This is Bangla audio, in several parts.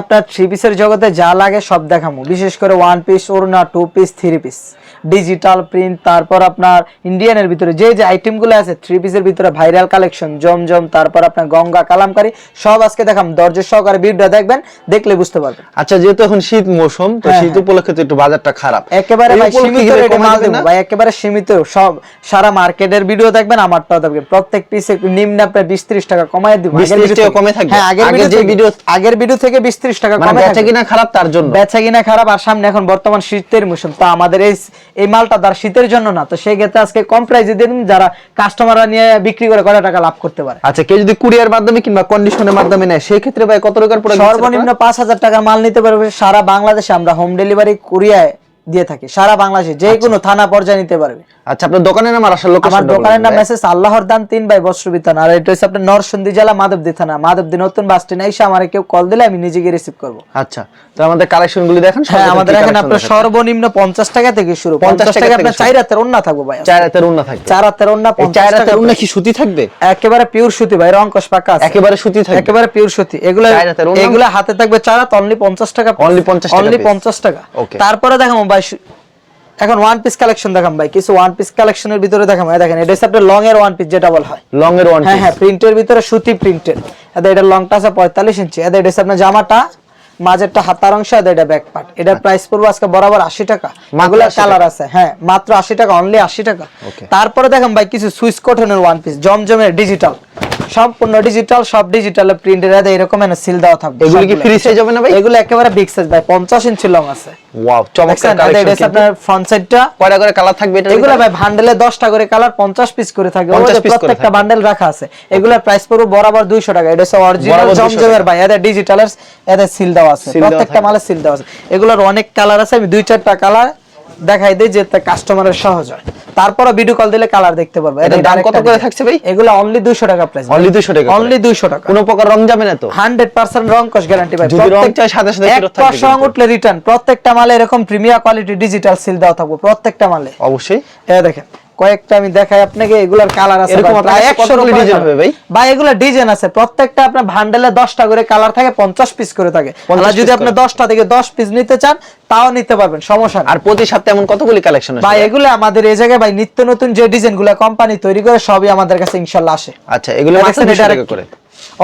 আপনার থ্রি পিসের জগতে যা লাগে সব দেখামো। বিশেষ করে ওয়ান পিস ওড়না two piece three piece digital print তারপর আপনার ইন্ডিয়ানের ভিতরে যে যে আইটেমগুলো আছে থ্রি পিসের ভিতরে ভাইরাল কালেকশন জমজম তারপর আপনার গঙ্গা কালামকারি সব আজকে দেখাম। দরজা সহকারে ভিডিও দেখবেন দেখলে বুঝতে পারবেন। আচ্ছা যেহেতু এখন শীত মৌসুম তো হ্যাঁ, শীত হ্যাঁ। উপলক্ষে তো একটু বাজারটা খারাপ। একেবারে ভাই সীমিত রেটে মাল দেবে? ভাই একেবারে সীমিত। সব সারা মার্কেটের ভিডিও দেখবেন আমারটাও দেখবেন প্রত্যেক পিসে নিম্ন আপনার বিশ ত্রিশ টাকা কমায় দিব। 20 30 টাকা কমে থাকবে? হ্যাঁ আগের ভিডিও আগের ভিডিও থেকে বিশ ত্রিশ টাকা মানে কমে বেচা কিনা খারাপ তার জন্য। বেচা কিনা খারাপ আর সামনে এখন বর্তমান শীতের মৌসুম তো আমাদের এই এই মালটা তার শীতের জন্য না তো সেই ক্ষেত্রে আজকে কম প্রাইসে দিন যারা কাস্টমাররা নিয়ে বিক্রি করে কত টাকা লাভ করতে পারে। আচ্ছা কেউ যদি কুরিয়ার মাধ্যমে কিংবা কন্ডিশনের মাধ্যমে নেয় সেই ক্ষেত্রে ভাই কত টাকার পড়ে সর্বনিম্ন পাঁচ হাজার টাকার মাল নিতে পারবে সারা বাংলাদেশে। আমরা হোম ডেলিভারি কুরিয়ায় দিয়ে থাকি। সারা বাংলাদেশে যে কোনো থানা পর্যায়ে নিতে পারবে। আচ্ছা আপনার দোকানের নাম আর আসার লোকেশন আমার দোকানের নাম মেসেজ আল্লাহর দান তিন বাই বস্ত্র বিতান আর এটা হচ্ছে আপনার নরসিংদী জেলা মাধবদী থানা। মাধবদী নতুন বাস স্ট্যান্ড এসে আমার কেউ কল দিলে আমি নিজে গিয়ে রিসিভ করব। আচ্ছা তো আমাদের কালেকশন গুলি দেখেন হ্যাঁ আমাদের এখানে আপনার সর্বনিম্ন পঞ্চাশ টাকা থেকে শুরু। 50 টাকা আপনার চার হাতের ওন্না থাকব ভাই চার হাতের উন্না থাকবে। চার হাতের ওন্না এই চার 50 টাকা হাতের উন্না কি সুতি থাকবে? একেবারে পিওর সুতি ভাই রং রংকশ পাকা আছে। একেবারে সুতি থাকবে। একেবারে পিওর সুতি। এগুলো চার? এগুলো হাতে থাকবে চার হাত অনলি পঞ্চাশ টাকা Only 50 টাকা অনলি piece। পঞ্চাশ টাকা। Okay. তারপরে দেখাবো এখন ওয়ান পিস কালেকশন দেখাম ভাই কিছু ওয়ান পিস কালেকশনের ভিতরে দেখাম। দেখেন এটা হচ্ছে লং এর ওয়ান পিস যেটা বলা হয়। লং এর ওয়ান হ্যাঁ হ্যাঁ প্রিন্টের ভিতরে সুতি প্রিন্টের এদের এটা লংটা আছে পঁয়তাল্লিশ ইঞ্চি। এটা হচ্ছে আপনার জামাটা মাঝেরটা হাতার অংশ এদের এটা ব্যাক পার্ট এটার প্রাইস পড়বে আজকে বরাবর আশি টাকা। 80 কালার আছে হ্যাঁ মাত্র আশি টাকা অনলি আশি টাকা। তারপরে দেখেন ভাই কিছু সুইচ কটনের ওয়ান পিস জমজমের ডিজিটাল সম্পূর্ণ ডিজিটাল সব ডিজিটাল প্রিন্টের এদের এরকম সিল দেওয়া থাকবে এগুলো কি free size হবে না ভাই? এগুলো একেবারে বিগ সাইজ ভাই পঞ্চাশ ইঞ্চি লং আছে। ওয়াও চমৎকার কালেকশন এটা আপনার ফ্রন্ট সাইডটা কয়টা করে কালার থাকবে এটা এগুলো ভাই বান্ডেলে 10টা করে কালার 50 পিস করে থাকে 50 ওদের প্রত্যেকটা বান্ডেল রাখা আছে। এগুলোর প্রাইস পড়বে বরাবর 200 টাকা। এটা হচ্ছে অরিজিনাল জমজমের ভাই এদের ডিজিটালের এদের সিল দেওয়া আছে। প্রত্যেকটা মালে সিল দেওয়া আছে। এগুলোর অনেক কালার আছে। আমি দুই চারটা কালার দেখাই দেই যে কাস্টমারের সহজ হয়। তারপরে ভিডিও কল দিলে কালার দেখতে পারবে। এটা দাম কত করে থাকছে ভাই? এগুলো অনলি 200 টাকা প্রাইস অনলি 200 টাকা অনলি 200 টাকা। কোনো প্রকার রং যাবে না তো? 100% রং কস গ্যারান্টি ভাই। যদি রং চাই সাথে সাথে ফেরত থাকবে। উঠলে রিটার্ন প্রত্যেকটা মালে এরকম প্রিমিয়ার কোয়ালিটি ডিজিটাল সিল দেওয়া থাকবে। প্রত্যেকটা মালে। অবশ্যই। এই দেখেন কয়েকটা আমি দেখাই আপনাকে এগুলার কালার আছে ভাই, আপনার প্রায় কাছে 100 কতগুলো উপরে design colour। হবে ভাই? ভাই এগুলা ডিজাইন আছে প্রত্যেকটা আপনার ভান্ডেলে 10টা করে কালার থাকে 50 পিস করে থাকে। আর যদি আপনি দশটা 10টা থেকে 10 পিস নিতে চান তাও নিতে পারবেন সমস্যা আর প্রতি সপ্তাহে এমন কতগুলি কালেকশন আছে ভাই এগুলো আমাদের এই জায়গায় ভাই নিত্য নতুন যে ডিজাইনগুলো কোম্পানি তৈরি করে সবই আমাদের কাছে ইনশাল্লাহ আসে। আচ্ছা এগুলো মাত্র দেখছেন 200 এটা টাকা করে।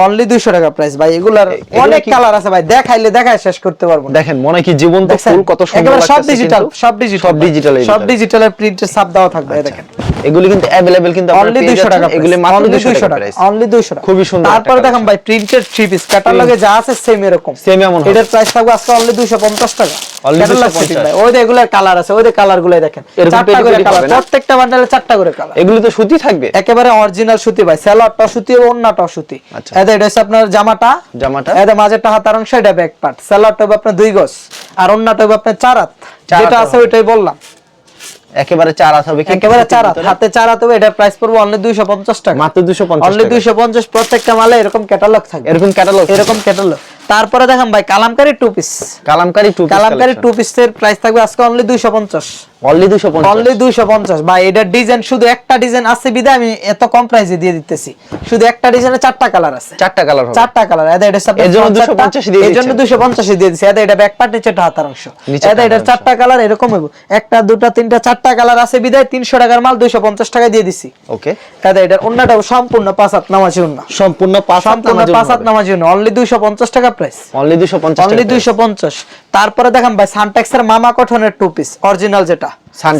অনলি 200 টাকা প্রাইস ভাই। এগুলার অনেক কালার আছে ভাই। দেখাইলে দেখায় শেষ করতে পারব দেখেন মনে কি জীবন্ত? ফুল কত সুন্দর সব ডিজিটাল সব ডিজিটাল সব ডিজিটাল সব ডিজিটালের প্রিন্টের ছাপ দেওয়া থাকবে দেখেন। এগুলি কিন্তু अवेलेबल কিন্তু আপনারা অনলি পেয়ে 200 টাকা যাচ্ছেন। এগুলি মাত্র 200 টাকা প্রাইস অনলি 200 টাকা খুবই সুন্দর একটা তারপরে দেখেন collection। ভাই প্রিন্টেড থ্রি পিস ক্যাটালগে যা আছে সেম এরকম Same এমন হবে। এটার প্রাইস থাকবে আজকে অনলি 250 টাকা Only Catalog 250 shipping ভাই ওই যে এগুলার কালার আছে ওই যে কালার গুলো দেখেন এরকম চারটা পেটি করে পেটি কালার পাবে না? প্রত্যেকটা বান্ডেলে চারটা করে কালার এগুলি তো সুতি থাকবে একেবারে অরিজিনাল সুতি ভাই স্যালাডটা সুতি এবং অন্যটাও সুতি আচ্ছা। এতে এটা হচ্ছে আপনার জামাটা জামাটা? এতে মাঝেরটা হাতার অংশ এটা ব্যাক পার্ট স্যালাডটা হবে আপনার দুই গজ আর অন্যটা হবে আপনার চার হাত চার যেটা হাতের আছে হবে। ওইটাই বললাম একেবারে চার হাত হবে একেবারে চার হাত। হাতে চার হাত হবে এটার প্রাইস পড়বে অনলি 250 টাকা। মাত্র 250 অনলি টাকা। 250 প্রত্যেকটা মালে এরকম ক্যাটালগ থাকে এরকম ক্যাটালগ এরকম ক্যাটালগ তারপরে দেখেন ভাই Kalamkari two piece Kalamkari two Kalamkari two পিসের প্রাইস থাকবে আজকে অনলি 250 অনলি 250 অনলি 250 ভাই এটার ডিজাইন শুধু একটা ডিজাইন আছে আমি এত কম প্রাইসে দিয়ে দিতেছি। শুধু একটা ডিজাইনে চারটা কালার আছে। চারটা কালার হবে। চারটা কালার এদের এটা সাথে এর 250 দিয়ে এর 250 দিয়ে দিছি এদের এটা ব্যাক পার্ট নিচে হাতার অংশ। নিচে এটা চারটা কালার এরকম হইব। একটা দুটা তিনটা চারটা কালার আছে বিধায় 300 টাকার মাল 250 টাকা দিয়ে দিছি। ওকে। অন্যটা সম্পূর্ণ পাঁচ হাত নামাজি সম্পূর্ণ পাঁচ হাত সম্পূর্ণ পাঁচ হাত নামাজি অন্য অনলি 250 টাকা প্রাইস অনলি 250 অনলি টাকা 250 তারপরে দেখেন ভাই সানটেক্সের মামা কটনের টু পিস অরিজিনাল যেটা।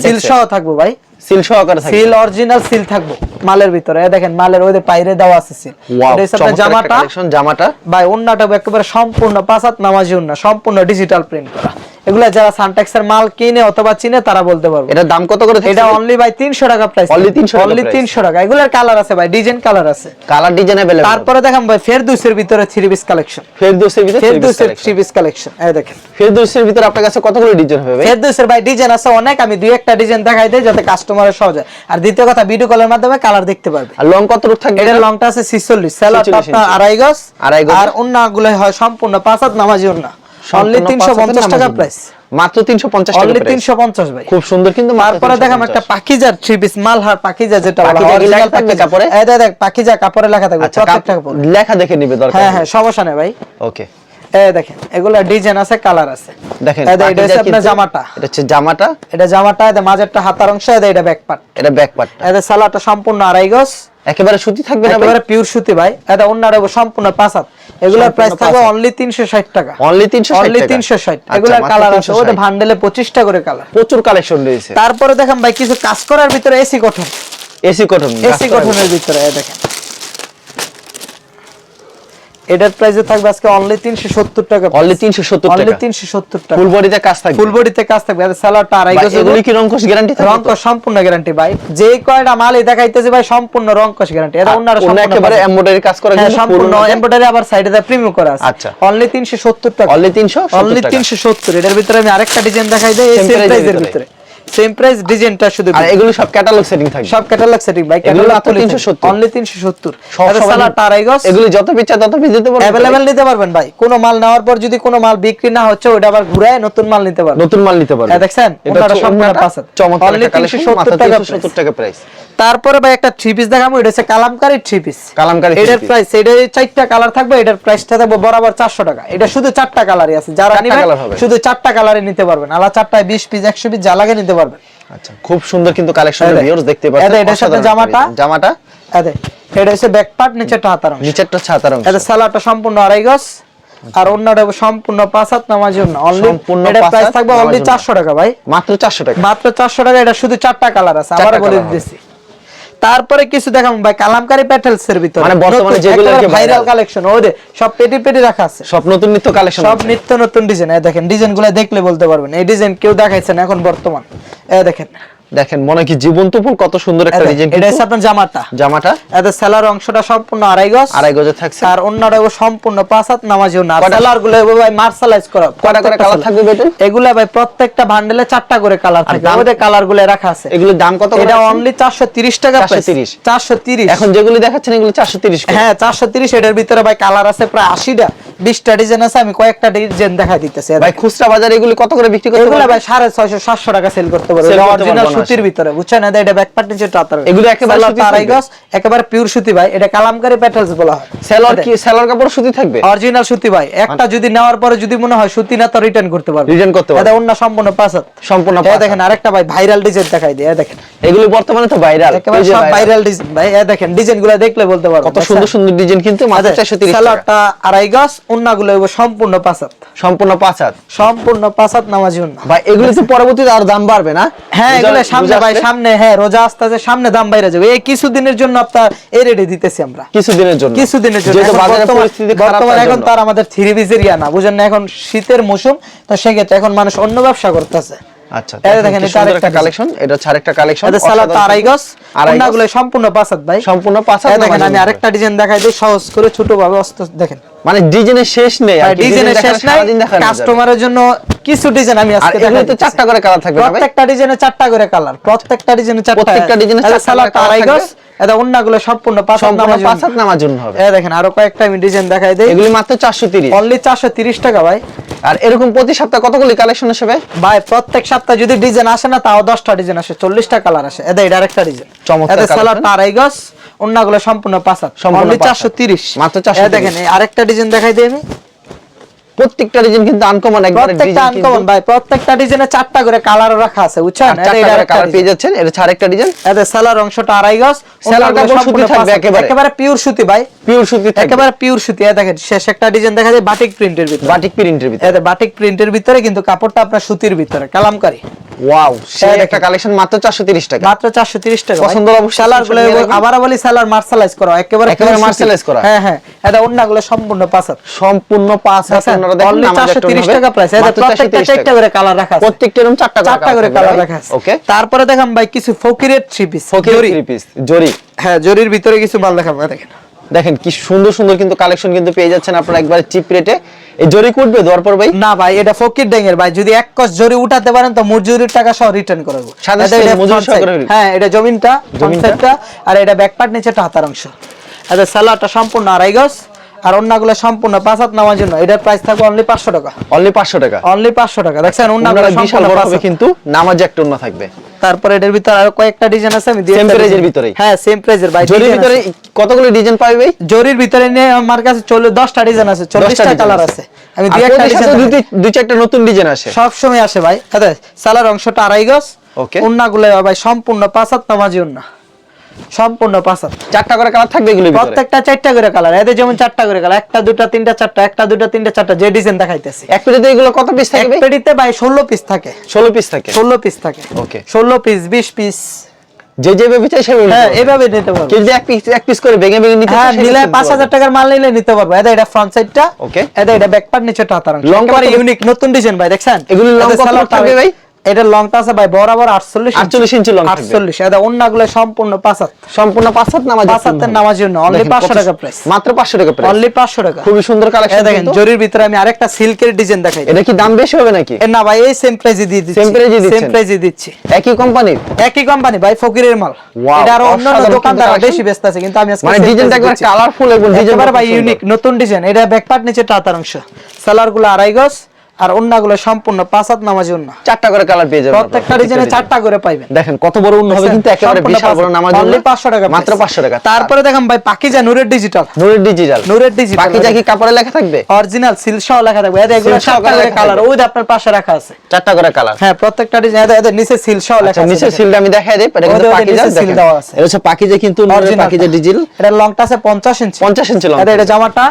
সিল সহ থাকব ভাই। সিল সহকারে থাকে সিল অরিজিনাল সিল থাকব মালের ভিতরে। দেখেন মালের ওই পাইরে দেওয়া আছে সিল। এটা জামাটা। কালেকশন জামাটা। ভাই ওন্নাটা একেবারে সম্পূর্ণ পাঁচাত নামাজি ওন্না সম্পূর্ণ ডিজিটাল প্রিন্ট করা। এগুলা যারা সানটেক্সের মাল কিনে অথবা চিনে তারা বলতে পারবে এটার দাম কত করে এটা অনলি ভাই 300 টাকা প্রাইস Only 300 টাকা অনলি price। 300 টাকা এগুলার কালার আছে ভাই ডিজাইন কালার আছে কালার ডিজাইন अवेलेबल তারপরে দেখেন ভাই ফেরদৌসের ভিতরে থ্রি পিস কালেকশন ফেরদৌসের ভিতরে ফেরদৌসের থ্রি পিস কালেকশন এই দেখেন ফেরদৌসের ভিতরে আপনার কাছে কতগুলো ডিজাইন হবে ভাই ফেরদৌসের ভাই ডিজাইন আছে অনেক আমি দুই একটা ডিজাইন দেখাই দেই যাতে কাস্টমারের সহজ হয় আর দ্বিতীয় কথা ভিডিও কলের মাধ্যমে কালার দেখতে পারবে আর লং কত রূপ থাকবে এটার লংটা আছে 46 স্যালাড 46 আপনার ইঞ্চি। আড়াই গজ আড়াই গজ। আর অন্যগুলো হয় সম্পূর্ণ পাঁচ হাত নামাজি অন্য অনলি সম্পূর্ণ পাঁচ হাতের 350 টাকা প্রাইস মাত্র 350 টাকা অনলি price। 350 ভাই। খুব সুন্দর কিন্তু তারপরে দেখাম 350 একটা পাকিজার থ্রি পিস মালহার পাকিজা যেটা বলা হয় লেখা অরিজিনাল থাকবে পাকিজা কাপড়ে? এই দেখ দেখ পাকিজা কাপড়ে লেখা থাকবে আচ্ছা প্রত্যেকটা লেখা দেখে নিবে দরকার হ্যাঁ হ্যাঁ সমস্যা নেই ভাই। ওকে এই দেখেন এগুলা ডিজাইন আছে কালার আছে। দেখেন এটা হচ্ছে আপনার জামাটা। এটা হচ্ছে জামাটা। এটা জামাটা এটা মাঝেরটা হাতার অংশ এটা এটা ব্যাক পার্ট এটা ব্যাক পার্টটা এটা সালাটা সম্পূর্ণ আড়াই গজ। একেবারে সুতি থাকবে না একেবারে পিওর সুতি ভাই। এটা অন্যটা সম্পূর্ণ পাঁচ হাত। এগুলোর প্রাইস থাকবে অনলি টাকা। অনলি 360 অনলি টাকা। তিনশো ষাট। এগুলোর কালার আছে। 360 ওটা ভান্ডেলে পঁচিশটা করে কালার প্রচুর কালেকশন রয়েছে। তারপরে দেখেন ভাই কিছু কাজ করার ভিতরে AC cotton AC cotton AC কটনের ভিতরে। দেখেন। এটার প্রাইসে থাকবে আজকে অনলি তিনশো সত্তর টাকা অনলি 370 অনলি টাকা। তিনশো সত্তর টাকা। ফুল বডিতে কাজ থাকবে। ফুল বডিতে কাজ থাকবে। আর সালোয়ারটা আড়াই গজ এগুলি কি রংকশ গ্যারান্টি থাকবে রং তো? কস সম্পূর্ণ গ্যারান্টি ভাই। যে কয়টা মালই দেখাইতেছে ভাই সম্পূর্ণ রং কস গ্যারান্টি এটা অন্য সম্পূর্ণ একেবারে। এমব্রয়ডারি কাজ করা হ্যাঁ কিন্তু সম্পূর্ণ পুরোনো এমব্রয়ডারি আবার সাইডে দা প্রিমিয়াম করা আছে। আচ্ছা। অনলি 370 টাকা। অনলি 370 অনলি টাকা। 370 এটার ভিতরে আমি আরেকটা ডিজাইন দেখাই দেই Same সেম প্রাইজের ভিতরে। সেম প্রাইস ডিজাইনটা শুধু আর এগুলো সব ক্যাটালগ সেটিং থাকবে। সব ক্যাটালগ সেটিং ভাই ক্যাটালগ মাত্র 370 অনলি 370 সব এটা সবাই- সালাটা আড়াই গজ। এগুলো যত পিচ্ছা তত পিস দিতে অ্যাভেলেবেল নিতে পারবেন ভাই। কোন মাল নেওয়ার পর যদি কোনো মাল বিক্রি না হচ্ছে ওটা আবার ঘুরায় নতুন মাল নিতে পারবেন। নতুন মাল নিতে পারবেন। হ্যাঁ, দেখছেন? এটা সম্পূর্ণ পাঁচ চমৎকার Only 370 টাকা 370 টাকা প্রাইস তারপরে ভাই একটা থ্রি পিস দেখাবো এটা হচ্ছে কালামকারী থ্রি পিস কালামকারী এটার প্রাইস এটা চারটা কালার থাকবে এটার প্রাইসটা থাকবে বরাবর চারশো টাকা। এটা শুধু চারটা কালারই আছে। যারা নিবেন। শুধু চারটা কালারে নিতে পারবেন। আলা চারটায় বিশ পিস একশো পিস যা লাগে নিতে পারবেন। আচ্ছা খুব সুন্দর কিন্তু কালেকশন ভিউয়ার্স দেখতে পাচ্ছেন। এটার সাথে জামাটা। জামাটা। আরে এটা হচ্ছে ব্যাক পার্ট নিচেটা হাতার অংশ। নিচেরটা ছাতার অংশ। এটা সালাটা সম্পূর্ণ আড়াই গজ। আর অন্যটা সম্পূর্ণ পাঁচ হাত নামার জন্য। অনলি সম্পূর্ণ পাঁচ প্রাইস থাকবে অনলি জন্য। চারশো টাকা ভাই। মাত্র 400 টাকা। মাত্র চারশো টাকা এটা শুধু চারটা কালার আছে আবার বলে। দিতেছি। তারপরে কিছু দেখাবো ভাই কালামকারী প্যাটেলস এর ভিতরে। মানে বর্তমানে যেগুলো ভাইরাল। কালেকশন ওদে সব পেটি পেটি রাখা আছে। সব নতুন নিত্য কালেকশন সব নিত্য নতুন ডিজাইন এই দেখেন ডিজাইনগুলো দেখলে বলতে পারবেন। এই ডিজাইন কেউ দেখাইছেন না এখন বর্তমান। এই দেখেন। দেখেন মনে কি জীবন্ত ফুল কত সুন্দর একটা ডিজাইন এটা হচ্ছে আপনার জামাটা। জামাটা? এতে সেলার অংশটা সম্পূর্ণ আড়াই গজ। আড়াই গজে থাকছে। আর অন্যটা সম্পূর্ণ পাঁচ হাত নামাজি না। সেলারগুলো ভাই মার্শালাইজ করা। কয়টা করে কালার থাকবে বেটে এগুলা ভাই প্রত্যেকটা বান্ডেলে চারটা করে কালার থাকে। ওদের কালারগুলো রাখা আছে। এগুলোর দাম কত এটা? অনলি 430 টাকা 430 430 এখন যেগুলো দেখাচ্ছেন এগুলো 430 করে। হ্যাঁ 430 এটার ভিতরে ভাই কালার আছে প্রায় 80টা 20টা ডিজাইন আছে আমি কয়েকটা ডিজাইন দেখাই দিতেছি। ভাই খুচরা বাজারে এগুলি কত করে বিক্রি করতে এগুলা ভাই 650 700 টাকা সেল করতে পারবে অরিজিনাল সুতির ভিতরে বুঝছেন? না এটা ব্যাক পার্ট নিচে টাতার এগুলো একেবারে থাকবে? গজ একেবারে পিওর সুতি ভাই। এটা কালামকারী প্যাটেলস বলা হয়। সেলর কি সেলর কাপড় সুতি থাকবে? অরিজিনাল সুতি ভাই। একটা যদি নেওয়ার পরে যদি মনে হয় সুতি না তো রিটার্ন করতে পারবে। Return করতে পারবে। এটা অন্য সম্পূর্ণ পাঁচ সম্পূর্ণ দেখেন আরেকটা ভাই ভাইরাল ডিজাইন দেখাই দিয়ে দেখেন। এগুলি বর্তমানে তো ভাইরাল একেবারে সব ভাইরাল ডিজাইন ভাই দেখেন ডিজাইনগুলো দেখলে বলতে পারবেন কত সুন্দর সুন্দর ডিজাইন কিন্তু মাত্র 430 টাকা। সালোয়ারটা আড়াই গজ উন্নাগুলো সম্পূর্ণ সম্পূর্ণ সম্পূর্ণ নামাজি উন্না। ভাই এগুলো তো পরবর্তীতে আর দাম বাড়বে না? হ্যাঁ রোজা- এগুলো সামনে ভাই সামনে হ্যাঁ রোজা আস্তে আস্তে সামনে দাম বাইরে যাবে। এই কিছুদিনের জন্য আপনার এই রেডি দিতেছি আমরা। কিছুদিনের জন্য। কিছুদিনের জন্য। বর্তমানে এখন তার আমাদের থ্রি পিসের ইয়া না। বুঝেন না এখন শীতের মৌসুম তো সেক্ষেত্রে এখন মানুষ অন্য ব্যবসা করতেছে। আচ্ছা দেখেন এটা আরেকটা কালেকশন এটা হচ্ছে আরেকটা কালেকশন এদের সালাদটা আড়াই গজ আড়াই সম্পূর্ণ পাঁচ ভাই। সম্পূর্ণ পাঁচ দেখেন আমি আরেকটা ডিজাইন দেখাই দিই সহজ করে ছোট ভাবে অস্ত দেখেন। মানে ডিজাইনের শেষ নেই আর ডিজাইনের শেষ নাই। কাস্টমারের জন্য কিছু ডিজাইন আমি আজকে দেখাই তো চারটা করে কালার থাকবে প্রত্যেকটা ডিজাইনে চারটা করে কালার প্রত্যেকটা ডিজাইনে চারটা প্রত্যেকটা ডিজাইনে চারটা আড়াই গজ এটা অন্যগুলো সম্পূর্ণ পাঁচ হাত নামার জন্য। হবে। দেখেন আরও কয়েকটা আমি ডিজাইন দেখাই দেই। এগুলি মাত্র 430 অনলি 430 টাকা ভাই। আর এরকম প্রতি সপ্তাহে কতগুলি কালেকশন আসবে ভাই? প্রত্যেক সপ্তাহে যদি ডিজাইন আসে না তাও 10টা ডিজাইন আসে 40টা কালার আসে। এটা এটা আরেকটা ডিজাইন চমৎকার এটা। সালাদ আড়াই গজ অন্যগুলো সম্পূর্ণ পাঁচ হাত। সম্পূর্ণ অনলি পাঁচ হাত। 430 মাত্র এই 430 দেখেন আরেকটা ডিজাইন দেখাই দিই আমি। প্রত্যেকটা ডিজাইন কিন্তু আনকমন একবারে প্রত্যেকটা আনকমন ভাই প্রত্যেকটা ডিজাইনে চারটা করে কালার রাখা আছে বুঝছেন? এটা এটা কালার পেয়ে যাচ্ছেন এটা হচ্ছে আরেকটা ডিজাইন এতে সেলার অংশটা আড়াই গজ সেলার কাপড় সুতি থাকবে একেবারে। একেবারে পিওর সুতি ভাই। পিওর সুতি থাকবে। একেবারে পিওর সুতি। এই দেখেন শেষ একটা ডিজাইন দেখা যায় বাটিক প্রিন্টের ভিতরে। বাটিক প্রিন্টের ভিতরে। এতে বাটিক প্রিন্টের ভিতরে কিন্তু কাপড়টা আপনার সুতির ভিতরে কালামকারী ওয়াও সেই একটা কালেকশন মাত্র 430 টাকা। মাত্র 430 টাকা পছন্দ অবশ্যই সালারগুলো। আবার বলি সালার মার্শালাইজ করা একেবারে একেবারে সুতি। করা। হ্যাঁ হ্যাঁ। এটা অন্যগুলো সম্পূর্ণ পাঁচ সম্পূর্ণ দেখছেন? আপনারা দেখেন আমাদের 430 টাকা প্রাইস এটা মাত্র প্রত্যেকটা 430 চারটা টাকা। করে কালার রাখা আছে। প্রত্যেকটা এরকম চারটা চারটা করে কালার রাখা আছে। ওকে তারপরে দেখাম ভাই কিছু ফকিরের থ্রি পিস ফকির থ্রি পিস জরি। হ্যাঁ জরির ভিতরে কিছু মাল দেখাবো দেখেন। দেখেন কি সুন্দর সুন্দর কিন্তু কালেকশন কিন্তু পেয়ে যাচ্ছেন আপনারা একবারে চিপ রেটে এই জরি কুটবে দেওয়ার পর ভাই? না ভাই এটা ফকির ডেঙ্গের। ভাই যদি এক কস জরি উঠাতে পারেন তো মজুরির টাকা সহ রিটার্ন করে দেবো। সাথে এটা- সাথে এটা মজুরি সহ side। হ্যাঁ এটা জমিনটা জমিনটা। আর এটা ব্যাক পার্ট নিচে হাতার অংশ। এটা সালোয়ারটা সম্পূর্ণ আড়াই গজ। আর অন্যগুলো সম্পূর্ণ পাঁচ হাত নেওয়ার জন্য। এটার প্রাইস থাকবে অনলি পাঁচশো টাকা। অনলি 500 টাকা? অনলি পাঁচশো টাকা। দেখছেন অন্যগুলো বিশাল বড় হবে কিন্তু নামাজে একটা ওন্না থাকবে। তারপরে এটার ভিতরে আরও কয়েকটা ডিজাইন আছে আমি price এর design- ভিতরেই? হ্যাঁ সেম প্রাইজের ভাই জরির ভিতরে কতগুলো ডিজাইন পাবে ভাই? জরির ভিতরে নিয়ে আমার কাছে চল্লিশ দশটা ডিজাইন আছে চল্লিশটা design কালার আছে। আমি দুই একটা ডিজাইন দুই দুই চারটা নতুন ডিজাইন আসে। সব সময় আসে ভাই। আচ্ছা সালার অংশটা আড়াই গজ। Okay. উন্নাগুলো ভাই সম্পূর্ণ পাঁচাত নামাজি উন্না সম্পূর্ণ পাঁচাত চারটা করে কালার থাকবে ভিতরে? প্রত্যেকটা চারটা করে কালার এদের যেমন চারটা করে কালার একটা দুটা তিনটা চারটা একটা দুটা তিনটা চারটা যে ডিজাইন দেখাইতেছি। এক পেটিতে এগুলো কত পিস এক পেটিতে ভাই ষোলো পিস থাকে। ষোলো পিস থাকে? ষোলো পিস থাকে। Okay. ষোলো পিস বিশ পিস যে যেভাবে চাই সেভাবে হ্যাঁ এভাবে নিতে পারব। যদি এক পিস এক পিস করে ভেঙে ভেঙে নিতে হ্যাঁ নিলে কিনতে পাঁচ হাজার পারবে। টাকার মাল নিলে নিতে পারব। এটা এটা ফ্রন্ট সাইডটা Okay. এটা এটা ব্যাক পার্ট নিচে টাতার একেবারে ইউনিক নতুন ডিজাইন ভাই দেখছেন? এগুলো এদের কত থাকবে ভাই? এটা লংটা আছে ভাই বরাবর 48 48 ইঞ্চি থাকবে। 48 এটা অন্যগুলো সম্পূর্ণ পাঁচ হাত সম্পূর্ণ পাঁচ হাত নামাজ পাঁচ হাতের নামার জন্য অনলি 500 টাকা প্রাইস মাত্র পাঁচশো টাকা প্রাইস অনলি 500 টাকা। খুবই সুন্দর কালেকশন দেখেন জরির ভিতরে আমি আরেকটা সিল্কের ডিজাইন দেখাই এটা কি দাম বেশি হবে নাকি? না ভাই এই সেম প্রাইসে দিয়ে দিচ্ছি। Price এ দিচ্ছেন? সেম প্রাইসে দিচ্ছি। একই কোম্পানির? একই কোম্পানি ভাই ফকিরের মাল। এটা আরও অন্য দোকানদার বেশি ব্যস্ত আছে কিন্তু আমি আজকে মানে ডিজাইনটা একবার কালারফুল এবং ডিজাইন ভাই ইউনিক নতুন ডিজাইন এটা ব্যাক পার্ট নিচে টাতার অংশ। সালারগুলো আড়াই গজ। আর অন্যগুলো সম্পূর্ণ পাঁচ হাত নামাজি অন্য। চারটা করে কালার পেয়ে যাবেন প্রত্যেকটা ডিজাইনে চারটা করে পাইবেন। দেখেন কত বড় উন্ন হবে কিন্তু একেবারে বিশাল বড় নামাজ only 500 টাকা মাত্র 500 টাকা। তারপরে দেখেন ভাই পাকিজা নূরের ডিজিটাল নূরের ডিজিটাল নূরের ডিজিটাল যা কি কাপড়ে লেখা থাকবে? অরিজিনাল সিল সহ লেখা থাকবে। এদের এগুলো করে লেখা কালার ওই যে আপনার পাশে রাখা আছে। চারটা করে কালার হ্যাঁ প্রত্যেকটা ডিজাইন এদের নিচে সিল সহ লেখা আচ্ছা আছে। নিচে। সিলটা আমি দেখাই দেই এটা কিন্তু পাকিজা seal দেওয়া আছে। এটা হচ্ছে পাকিজা কিন্তু নূরের পাকিজা। ডিজিটাল এটা লংটা আছে 50 ইঞ্চি 50 ইঞ্চি long এটা এটা জামাটা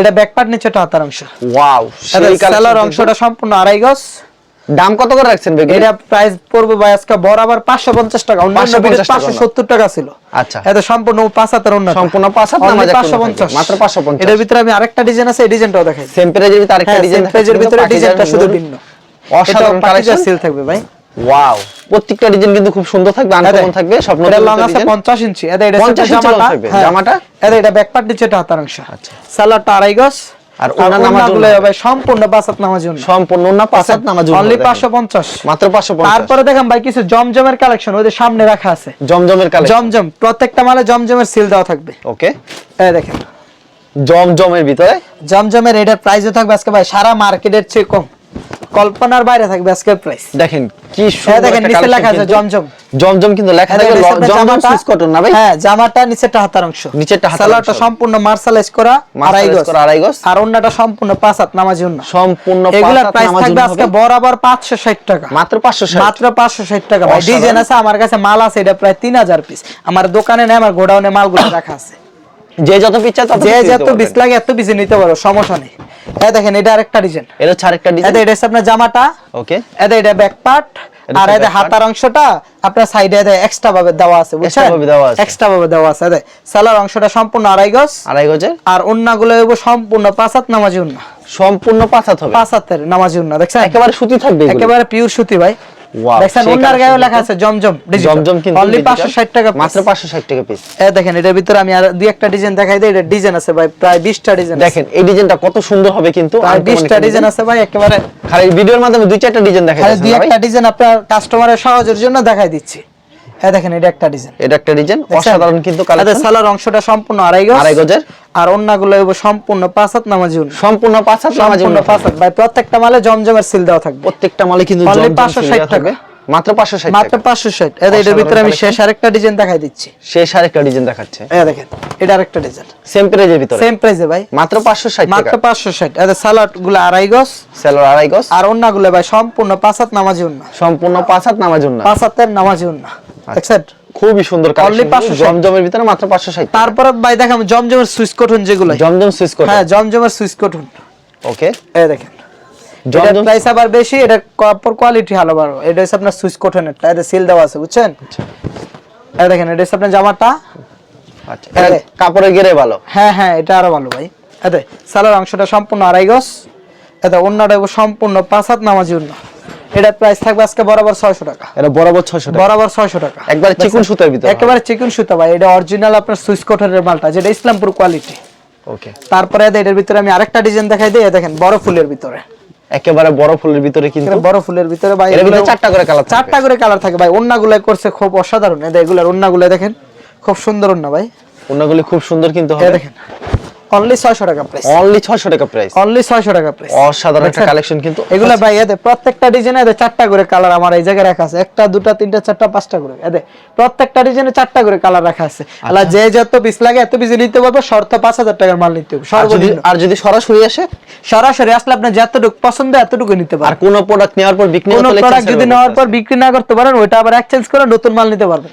এটা ব্যাক পার্ট নিচে টাতার অংশ। ওয়াও সেই কালার অংশটা সম্পূর্ণ আড়াই গজ। দাম কত করে রাখছেন বেগুন? এটা প্রাইস পড়বে ভাই আজকে বরাবর 550 টাকা। অন্যান্য 550 570 টাকা ছিল। আচ্ছা। এটা সম্পূর্ণ পাঁচ হাতের অন্য সম্পূর্ণ পাঁচ হাত নামাজ এক পূর্ণ থাকবে। 550 মাত্র 550 এটার ভিতরে আমি আরেকটা ডিজাইন আছে এই ডিজাইনটাও দেখাই। সেম প্রাইজের ভিতরে আরেকটা হ্যাঁ ডিজাইন সেম পেজের ভিতরে ডিজাইনটা শুধু ভিন্ন। অসাধারণ কালেকশন সেল থাকবে ভাই। ওয়াও প্রত্যেকটা ডিজাইন কিন্তু খুব সুন্দর থাকবে আনকমন থাকবে সব এটা লং আছে 50 ইঞ্চি। এটা এটা 50 ইঞ্চি long জামাটা। হ্যাঁ। জামাটা? এটা এটা ব্যাক পার্ট নিচে হাতার অংশ। আচ্ছা। সালোয়ারটা আড়াই গজ। আর আর ওড়না নামার ওড়নাগুলো জন্য? ভাই সম্পূর্ণ বাসাত নামার সম্পূর্ণ না পাঁচ নামাজ অনলি 550 মাত্র 550 তারপরে দেখেন ভাই কিছু জমজমের কালেকশন ওদের সামনে রাখা আছে। জমজমের কালেকশন জমজম প্রত্যেকটা মালে জমজমের সিল দেওয়া থাকবে। ওকে। এই দেখেন। জমজমের ভিতরে? জমজমের এটার প্রাইসও থাকবে আজকে ভাই সারা মার্কেটের চেয়ে কম। কল্পনার বাইরে থাকবে আজকের প্রাইস দেখেন কি সুন্দর দেখেন নিচে লেখা আছে জমজম। জমজম কিন্তু লেখা নিচেরটা জমজম সুইচ কটন না ভাই? হ্যাঁ জামাটা নিচেরটা হাতার অংশ। নিচেরটা হাতার সালোয়ারটা সম্পূর্ণ মার্শালাইজ করা আড়াই গজ। করা আড়াই গজ। আর অন্যটা সম্পূর্ণ পাঁচ হাত নামাজি অন্য। সম্পূর্ণ এগুলার হাত প্রাইস থাকবে আজকে বরাবর 560 টাকা। মাত্র 560 মাত্র 560 টাকা। ভাই ডিজাইন আছে আমার কাছে মাল আছে এটা প্রায় 3000 পিস আমার দোকানে নেই আমার গোডাউনে মালগুলো রাখা আছে। যে যত পিচ্ছা তত যে যত লাগে এত নিতে পারো সমস্যা নেই। এই দেখেন এটা আরেকটা ডিজাইন এটা হচ্ছে আরেকটা ডিজাইন এটা হচ্ছে আপনার জামাটা। ওকে এটা এটা ব্যাক পার্ট আর হাতার অংশটা আপনার সাইডে এক্সট্রা ভাবে দেওয়া আছে বুঝছেন? ভাবে দেওয়া আছে। এক্সট্রা ভাবে দেওয়া আছে সালার অংশটা সম্পূর্ণ আড়াই গজ। আড়াই গজের। আর অন্যগুলো হইব সম্পূর্ণ পাঁচ হাত নামাজি উন্না। সম্পূর্ণ পাঁচ হাত হবে। পাঁচ হাতের নামাজি উন্না দেখছেন? একেবারে সুতি থাকবে একেবারে পিওর সুতি ভাই। Wow, দেখছেন ওনার গায়ে লেখা আছে জমজম জমজম কিন্তু অনলি 560 টাকা মাত্র 560 টাকা পিস এ দেখেন এটার ভিতরে আমি আর দুই একটা ডিজাইন দেখাই দিই এটা ডিজাইন আছে ভাই প্রায় 20টা ডিজাইন দেখেন এই ডিজাইনটা কত সুন্দর হবে কিন্তু আর uncommon 20টা ডিজাইন আছে ভাই একেবারে খালি ভিডিওর মাধ্যমে দুই চারটা ডিজাইন দুই একটা ডিজাইন আপনার কাস্টমারের সহজের জন্য দেখাই দিচ্ছি। হ্যাঁ দেখেন এটা একটা ডিজাইন এটা একটা ডিজাইন অসাধারণ কিন্তু কালেকশন সালার অংশটা সম্পূর্ণ আড়াই গজ। আড়াই গজের। আর অন্যগুলো সম্পূর্ণ পাঁচ হাত নামাজি সম্পূর্ণ পাঁচ নামাজি সম্পূর্ণ ভাই প্রত্যেকটা মালে জমজমের সিল দেওয়া থাকবে। প্রত্যেকটা মালে কিন্তু জমজম 560 সিল দেওয়া থাকবে। টাকা। মাত্র 560 মাত্র এটার ভিতরে আমি শেষ আরেকটা ডিজাইন দেখাই দিচ্ছি। শেষ আরেকটা ডিজাইন দেখাচ্ছে। এই দেখেন এটা আরেকটা ডিজাইন সেম প্রাইজের ভিতরে। সেম প্রাইসে ভাই। মাত্র 560 মাত্র টাকা সালাডগুলো আড়াই গজ। আড়াই গজ। আর অন্যগুলো ভাই সম্পূর্ণ পাঁচ হাত নামাজি উন্না। সম্পূর্ণ পাঁচ হাত নামাজ না পাঁচ হাতের নামাজি উন্না। দেখছেন? খুবই সুন্দর কালেকশন জমজমের ভিতরে মাত্র 560 তারপরে ভাই দেখাম জমজমের সুইচ কটন যেগুলো। জমজম সুইচ কোড হ্যাঁ জমজমের সুইচ কটন ওকে এই দেখেন। এটার প্রাইস আবার বেশি এটা কাপড় কোয়ালিটি ভালো ভালো এটা হচ্ছে আপনার সুইচ এটা সিল দেওয়া আছে বুঝছেন? এই দেখেন এটা হচ্ছে আপনার জামাটা। আচ্ছা এই। কাপড়ের গেরে ভালো? হ্যাঁ হ্যাঁ এটা আরও ভালো ভাই। এতে সালোয়ার অংশটা সম্পূর্ণ আড়াই গজ। এতে অন্যটা সম্পূর্ণ পাঁচ হাত নামাজি অন্য এটার প্রাইস থাকবে আজকে বরাবর ছয়শো টাকা। এটা বরাবর 600 টাকা? বরাবর ছয়শো টাকা। একবারে চিকন সুতার ভিতরে? একেবারে চিকন সুতা ভাই। এটা অরিজিনাল আপনার সুইচ কটনের মালটা যেটা ইসলামপুর কোয়ালিটি ওকে তারপরে এটার ভিতরে আমি আরেকটা ডিজাইন দেখাই দিই। দেখেন বড় ফুলের ভিতরে। একেবারে বড় ফুলের ভিতরে কিন্তু বড় ফুলের ভিতরে ভাই এর ভিতরে এগুলো- চারটা করে কালার চারটা করে কালার থাকে ভাই। ওন্নাগুলো করছে খুব অসাধারণ। এগুলার ওন্নাগুলো দেখেন খুব সুন্দর অন্য ভাই। ওন্নাগুলো খুব সুন্দর কিন্তু হবে। দেখেন। অনলি ছয়শো টাকা প্রাইস অনলি ছয়শো টাকা প্রাইস অনলি ছয়শো টাকা প্রাইস অসাধারণ একটা কালেকশন কিন্তু এগুলা ভাই এদের প্রত্যেকটা ডিজাইনে এদের চারটা করে কালার আমার এই জায়গায় রাখা আছে। একটা দুটা তিনটা চারটা পাঁচটা করে। এদের প্রত্যেকটা ডিজাইনে চারটা করে কালার রাখা আছে। আচ্ছা। আলা যে যত পিস লাগে এত পিস নিতে পারবে শর্ত পাঁচ হাজার টাকার মাল নিতে হবে। আর যদি সর্বনিম্ন। আর যদি সরাসরি আসে? সরাসরি আসলে আপনার যতটুকু পছন্দ এতটুকু নিতে আর পারবেন কোন প্রোডাক্ট নেওয়ার পর বিক্রি হতে প্রোডাক্ট যদি নেওয়ার পর বিক্রি না করতে পারেন ওইটা আবার এক্সচেঞ্জ করে নতুন মাল নিতে পারবেন।